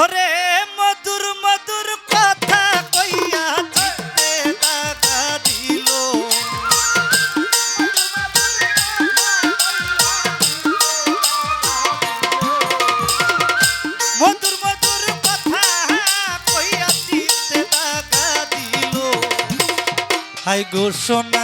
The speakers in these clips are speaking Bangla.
ওরে মধুর মধুর কথা কইয়া চিত্তে টাকা দিল। মধুর মধুর কথা কইয়া চিত্তে টাকা দিল। হাই গো সোনা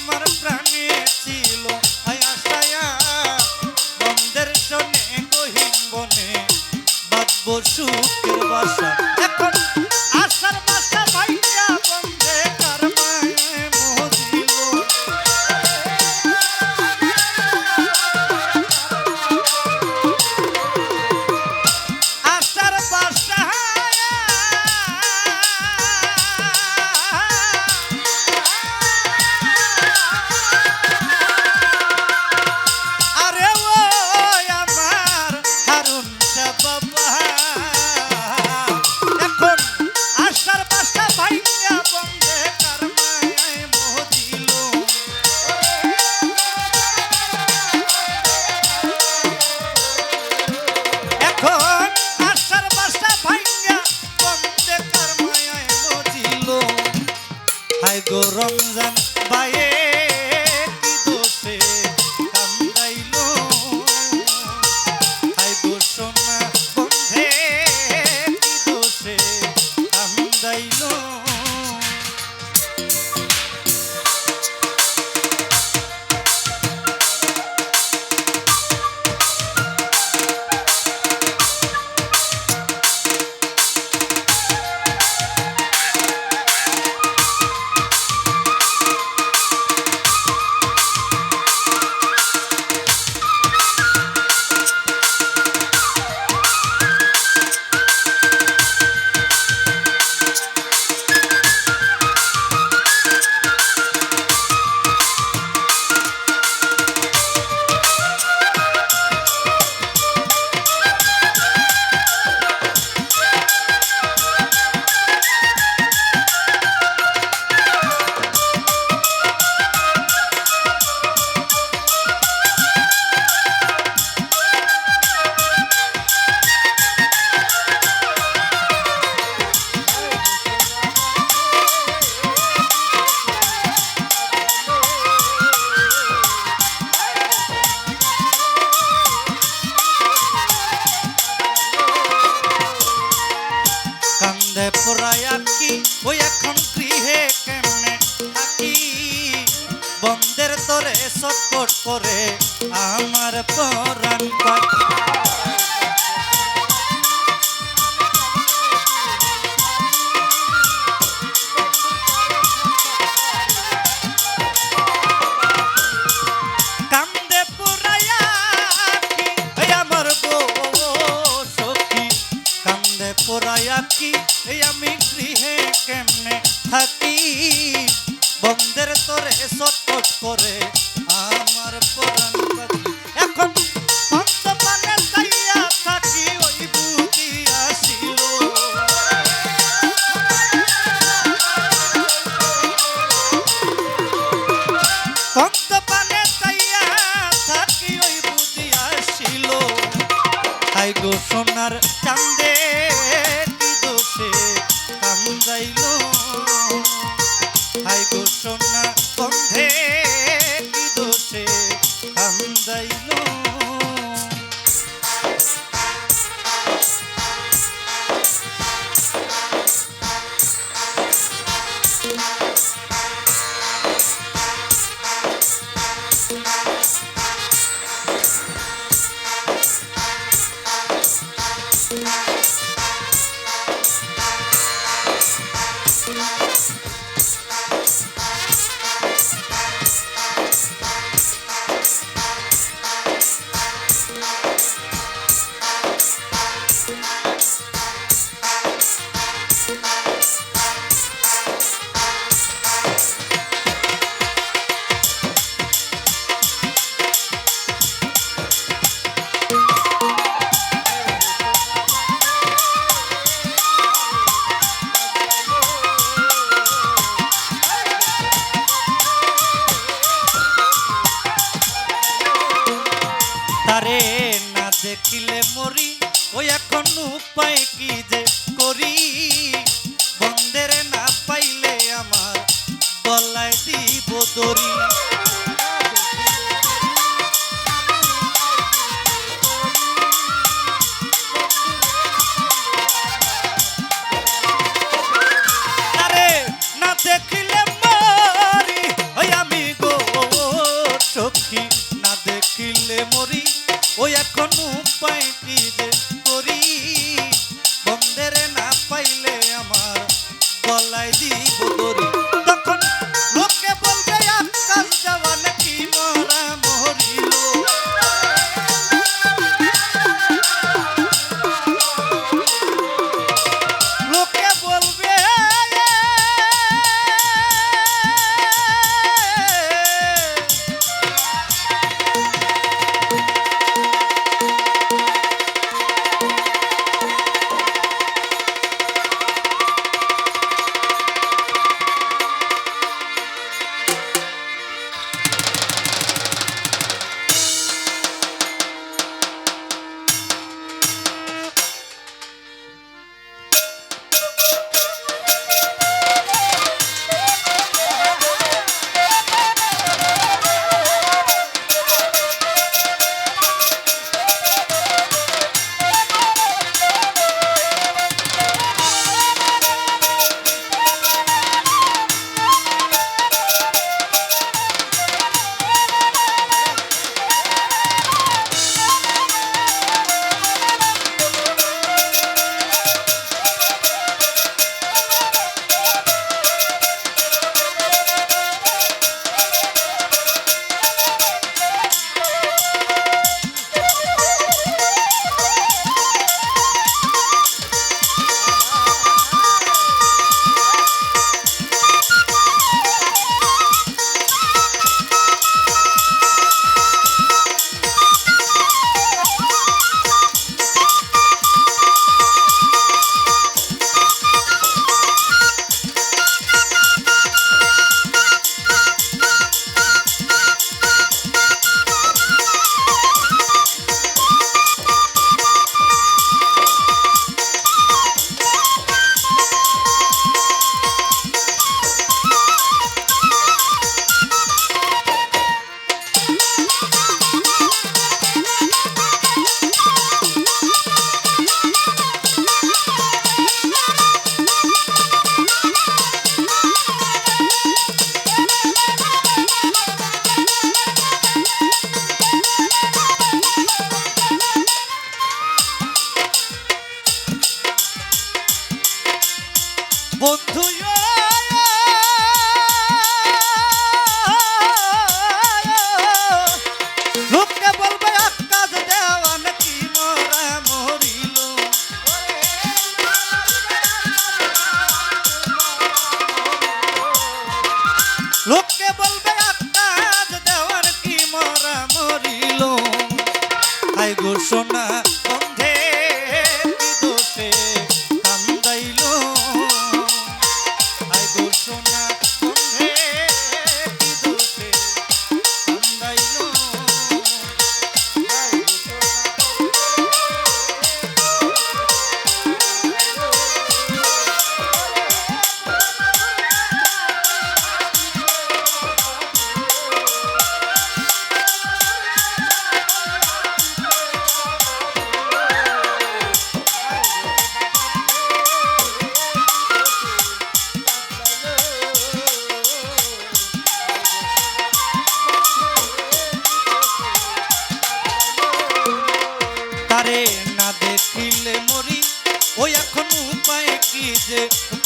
হাই ওই এখন উপায় কি যে করি? বন্ধের না পাইলে আমার গলায় দিব দড়ি। সখী, না দেখিলে মরি। ওই এখন উপায় কি যে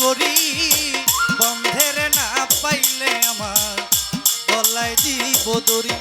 করি বন্ধের না পাইলে আমার গলায় দিব দড়ি।